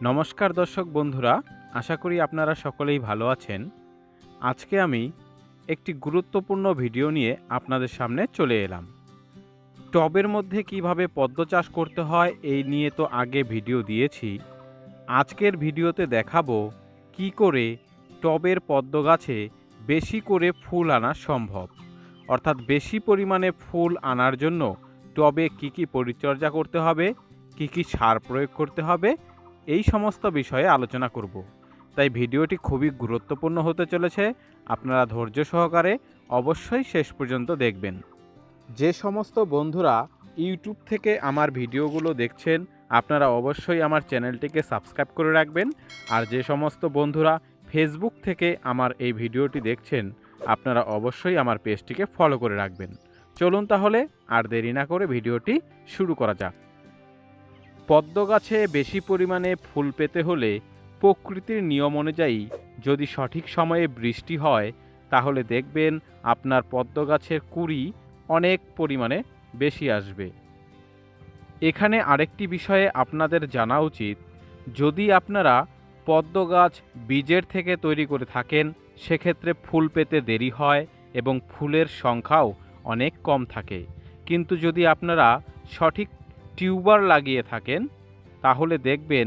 নমস্কার দর্শক বন্ধুরা, আশা করি আপনারা সকলেই ভালো আছেন। আজকে আমি একটি গুরুত্বপূর্ণ ভিডিও নিয়ে আপনাদের সামনে চলে এলাম। টবের মধ্যে কীভাবে পদ্ম চাষ করতে হয় এই নিয়ে তো আগে ভিডিও দিয়েছি। আজকের ভিডিওতে দেখাবো কি করে টবের পদ্ম গাছে বেশি করে ফুল আনা সম্ভব। অর্থাৎ বেশি পরিমাণে ফুল আনার জন্য টবে কি কি পরিচর্যা করতে হবে, কি কি সার প্রয়োগ করতে হবে এই সমস্ত বিষয়ে আলোচনা করব। তাই ভিডিওটি খুবই গুরুত্বপূর্ণ হতে চলেছে। আপনারা ধৈর্য সহকারে অবশ্যই শেষ পর্যন্ত দেখবেন। যে সমস্ত বন্ধুরা ইউটিউব থেকে আমার ভিডিওগুলো দেখছেন, আপনারা অবশ্যই আমার চ্যানেলটিকে সাবস্ক্রাইব করে রাখবেন। আর যে সমস্ত বন্ধুরা ফেসবুক থেকে আমার এই ভিডিওটি দেখছেন, আপনারা অবশ্যই আমার পেজটিকে ফলো করে রাখবেন। চলুন তাহলে আর দেরি না করে ভিডিওটি শুরু করা যাক। পদ্ম গাছে বেশি পরিমাণে ফুল পেতে হলে প্রকৃতির নিয়ম অনুযায়ী যদি সঠিক সময়ে বৃষ্টি হয়, তাহলে দেখবেন আপনার পদ্ম গাছের কুড়ি অনেক পরিমাণে বেশি আসবে। এখানে আরেকটি বিষয়ে আপনাদের জানা উচিত, যদি আপনারা পদ্ম গাছ বীজের থেকে তৈরি করে থাকেন, সেক্ষেত্রে ফুল পেতে দেরি হয় এবং ফুলের সংখ্যাও অনেক কম থাকে। কিন্তু যদি আপনারা সঠিক টিউবার লাগিয়ে থাকেন, তাহলে দেখবেন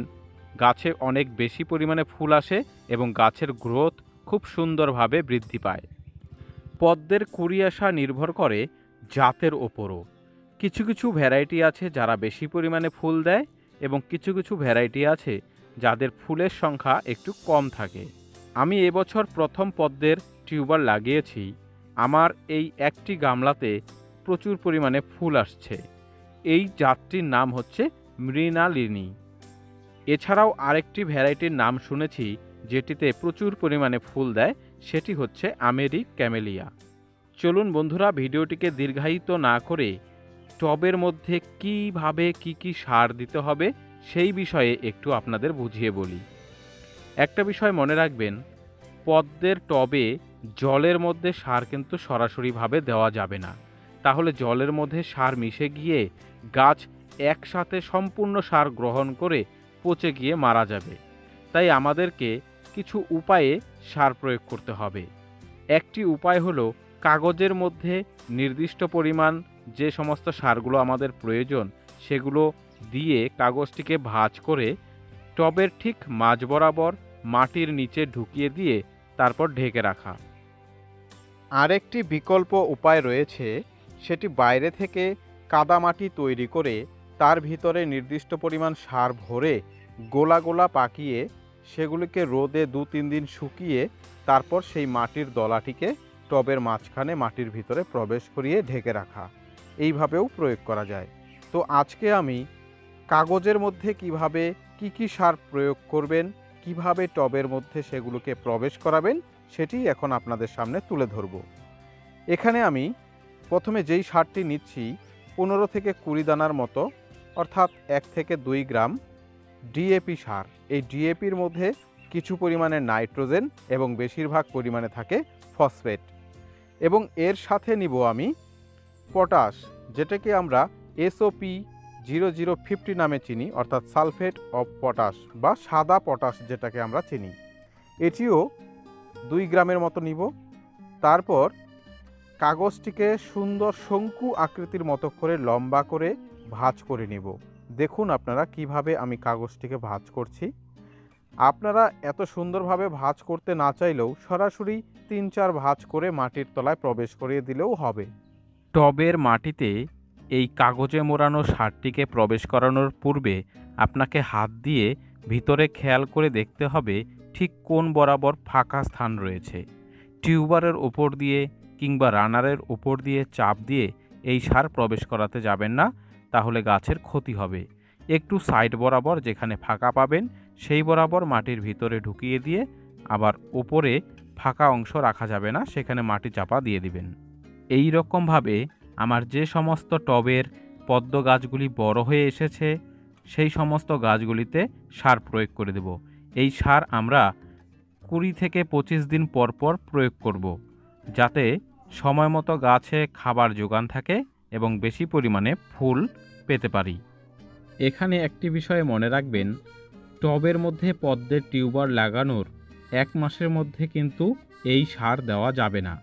গাছে অনেক বেশি পরিমাণে ফুল আসে এবং গাছের গ্রোথ খুব সুন্দরভাবে বৃদ্ধি পায়। পদ্মের কুড়ি আসা নির্ভর করে জাতের ওপরও। কিছু কিছু ভ্যারাইটি আছে যারা বেশি পরিমাণে ফুল দেয় এবং কিছু কিছু ভ্যারাইটি আছে যাদের ফুলের সংখ্যা একটু কম থাকে। আমি এবছর প্রথম পদ্মের টিউবার লাগিয়েছি। আমার এই একটি গামলাতে প্রচুর পরিমাণে ফুল আসছে। এই জাতটির নাম হচ্ছে মৃণালিনী। এছাড়াও আরেকটি ভ্যারাইটির নাম শুনেছি, যেটিতে প্রচুর পরিমাণে ফুল দেয়, সেটি হচ্ছে আমেরিক ক্যামেলিয়া। চলুন বন্ধুরা, ভিডিওটিকে দীর্ঘায়িত না করে টবের মধ্যে কীভাবে কি কি সার দিতে হবে, সেই বিষয়ে একটু আপনাদের বুঝিয়ে বলি। একটা বিষয় মনে রাখবেন, পদ্মের টবে জলের মধ্যে সার কিন্তু সরাসরিভাবে দেওয়া যাবে না। তাহলে জলের মধ্যে সার মিশে গিয়ে গাছ একসাথে সম্পূর্ণ সার গ্রহণ করে পচে গিয়ে মারা যাবে। তাই আমাদেরকে কিছু উপায়ে সার প্রয়োগ করতে হবে। একটি উপায় হলো কাগজের মধ্যে নির্দিষ্ট পরিমাণ যে সমস্ত সারগুলো আমাদের প্রয়োজন সেগুলো দিয়ে কাগজটিকে ভাঁজ করে টবের ঠিক মাঝ বরাবর মাটির নিচে ঢুকিয়ে দিয়ে তারপর ঢেকে রাখা। আরেকটি বিকল্প উপায় রয়েছে, সেটি বাইরে থেকে কাদামাটি তৈরি করে তার ভিতরে নির্দিষ্ট পরিমাণ সার ভরে গোলা গোলা পাকিয়ে সেগুলিকে রোদে দু তিন দিন শুকিয়ে তারপর সেই মাটির দলাটিকে টবের মাঝখানে মাটির ভিতরে প্রবেশ করিয়ে ঢেকে রাখা। এইভাবেও প্রয়োগ করা যায়। তো আজকে আমি কাগজের মধ্যে কীভাবে কি কি সার প্রয়োগ করবেন, কীভাবে টবের মধ্যে সেগুলোকে প্রবেশ করাবেন, সেটি এখন আপনাদের সামনে তুলে ধরব। এখানে আমি প্রথমে যেই সারটি নিচ্ছি পনেরো থেকে কুড়ি দানার মতো, অর্থাৎ এক থেকে দুই গ্রাম ডিএপি সার। এই ডিএপির মধ্যে কিছু পরিমাণে নাইট্রোজেন এবং বেশিরভাগ পরিমাণে থাকে ফসফেট। এবং এর সাথে নিব আমি পটাশ, যেটাকে আমরা এসওপি জিরো জিরো ফিফটি নামে চিনি, অর্থাৎ সালফেট অফ পটাশ বা সাদা পটাশ যেটাকে আমরা চিনি। এটিও দুই গ্রামের মতো নিব। তারপর কাগজটিকে সুন্দর শঙ্কু আকৃতির মতো করে লম্বা করে ভাঁজ করে নিব। দেখুন আপনারা কীভাবে আমি কাগজটিকে ভাঁজ করছি। আপনারা এত সুন্দরভাবে ভাঁজ করতে না চাইলেও সরাসরি তিন চার ভাঁজ করে মাটির তলায় প্রবেশ করিয়ে দিলেও হবে। টবের মাটিতে এই কাগজে মোড়ানো সারটিকে প্রবেশ করানোর পূর্বে আপনাকে হাত দিয়ে ভিতরে খেয়াল করে দেখতে হবে ঠিক কোন বরাবর ফাঁকা স্থান রয়েছে। টিউবারের ওপর দিয়ে কিংবা রানারের ওপর দিয়ে চাপ দিয়ে এই সার প্রবেশ করাতে যাবেন না, তাহলে গাছের ক্ষতি হবে। একটু সাইড বরাবর যেখানে ফাঁকা পাবেন, সেই বরাবর মাটির ভিতরে ঢুকিয়ে দিয়ে আবার ওপরে ফাঁকা অংশ রাখা যাবে না, সেখানে মাটি চাপা দিয়ে দিবেন। এই রকমভাবে আমার যে সমস্ত টবের পদ্ম গাছগুলি বড় হয়ে এসেছে, সেই সমস্ত গাছগুলিতে সার প্রয়োগ করে দেব। এই সার আমরা কুড়ি থেকে পঁচিশ দিন পর পর প্রয়োগ করব, যাতে সময় মতো গাছে খাবার যোগান থাকে এবং বেশি পরিমাণে ফুল পেতে পারি। এখানে একটি বিষয়ে মনে রাখবেন, টবের মধ্যে পদ্মের টিউবার লাগানোর এক মাসের মধ্যে কিন্তু এই সার দেওয়া যাবে না।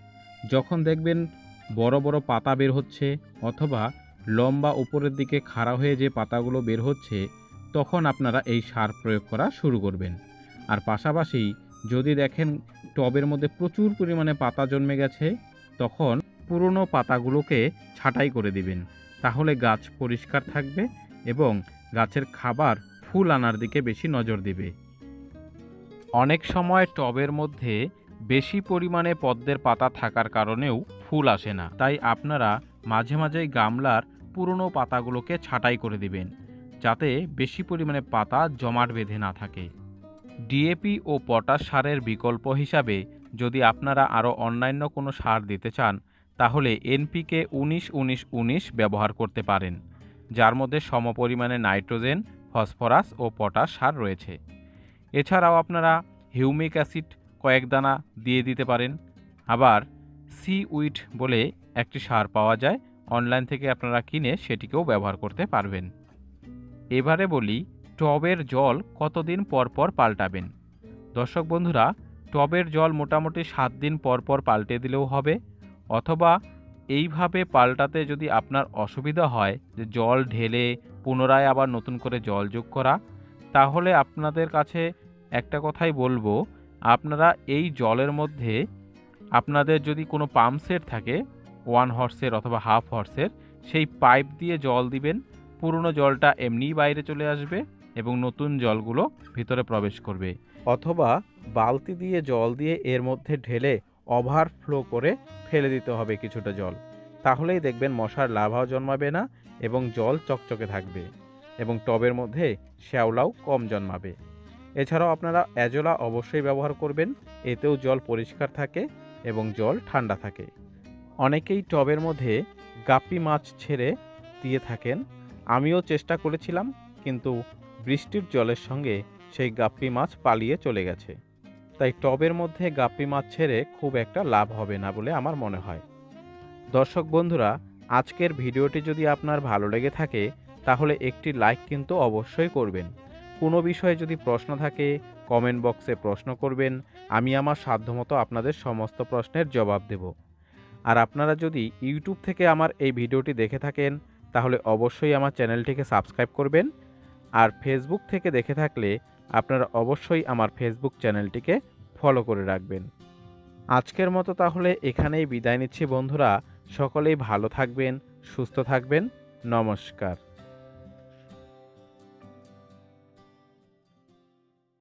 যখন দেখবেন বড় বড় পাতা বের হচ্ছে অথবা লম্বা উপরের দিকে খাড়া হয়ে যে পাতাগুলো বের হচ্ছে, তখন আপনারা এই সার প্রয়োগ করা শুরু করবেন। আর পাশাপাশি যদি দেখেন টবের মধ্যে প্রচুর পরিমাণে পাতা জন্মে গেছে তখন পুরনো পাতাগুলোকে ছাঁটাই করে দিবেন। তাহলে গাছ পরিষ্কার থাকবে এবং গাছের খাবার ফুল আনার দিকে বেশি নজর দিবে। অনেক সময় টবের মধ্যে বেশি পরিমাণে পদ্মের পাতা থাকার কারণেও ফুল আসে না। তাই আপনারা মাঝে মাঝেই গামলার পুরনো পাতাগুলোকে ছাঁটাই করে দিবেন, যাতে বেশি পরিমাণে পাতা জমাট বেঁধে না থাকে। ডিএপি ও পটাশ সারের বিকল্প হিসাবে যদি আপনারা আরও অন্যান্য কোনো সার দিতে চান, তাহলে এনপিকে উনিশ উনিশ উনিশ ব্যবহার করতে পারেন, যার মধ্যে সমপরিমাণে নাইট্রোজেন, ফসফরাস ও পটাশ সার রয়েছে। এছাড়াও আপনারা হিউমিক অ্যাসিড কয়েক দানা দিয়ে দিতে পারেন। আবার সি উইট বলে একটি সার পাওয়া যায়, অনলাইন থেকে আপনারা কিনে সেটিকেও ব্যবহার করতে পারবেন। এবারে বলি, টবের জল কতদিন পর পর পাল্টাবেন? দর্শক বন্ধুরা টবের জল মোটামুটি সাত দিন পর পর পাল্টে দিলেও হবে, অথবা এইভাবে পাল্টাতে যদি আপনার অসুবিধা হয় যে জল ঢেলে পুনরায় আবার নতুন করে জল যোগ করা, তাহলে আপনাদের কাছে একটা কথাই বলব, আপনারা এই জলের মধ্যে আপনাদের যদি কোনো পাম্প সেট থাকে, ওয়ান হর্সের অথবা হাফ হর্সের সেই পাইপ দিয়ে জল দিবেন, পুরনো জলটা এমনিই বাইরে চলে আসবে এবং নতুন জলগুলো ভিতরে প্রবেশ করবে। অথবা বালতি দিয়ে জল দিয়ে এর মধ্যে ঢেলে ওভারফ্লো করে ফেলে দিতে হবে কিছুটা জল। তাহলেই দেখবেন মশার লাভাও জন্মাবে না এবং জল চকচকে থাকবে এবং টবের মধ্যে শ্যাওলাও কম জন্মাবে। এছাড়াও আপনারা অ্যাজোলা অবশ্যই ব্যবহার করবেন, এতেও জল পরিষ্কার থাকে এবং জল ঠান্ডা থাকে। অনেকেই টবের মধ্যে গাপ্পি মাছ ছেড়ে দিয়ে থাকেন। আমিও চেষ্টা করেছিলাম, কিন্তু বৃষ্টির জলের সঙ্গে সেই গাপ্পি মাছ পালিয়ে চলে গেছে। তাই টবের মধ্যে গাপ্পি মাছ ছেড়ে খুব একটা লাভ হবে না বলে আমার মনে হয়। দর্শক বন্ধুরা, আজকের ভিডিওটি যদি আপনার ভালো লেগে থাকে, তাহলে একটি লাইক কিন্তু অবশ্যই করবেন। কোনো বিষয়ে যদি প্রশ্ন থাকে, কমেন্ট বক্সে প্রশ্ন করবেন, আমি আমার সাধ্যমতো আপনাদের সমস্ত প্রশ্নের জবাব দেব। আর আপনারা যদি ইউটিউব থেকে আমার এই ভিডিওটি দেখে থাকেন, তাহলে অবশ্যই আমার চ্যানেলটিকে সাবস্ক্রাইব করবেন আর ফেসবুক থেকে দেখে থাকলে আপনারা অবশ্যই আমার ফেসবুক চ্যানেলটিকে ফলো করে রাখবেন। আজকের মতো তাহলে এখানেই বিদায় নিচ্ছি বন্ধুরা। সকলেই ভালো থাকবেন, সুস্থ থাকবেন। নমস্কার।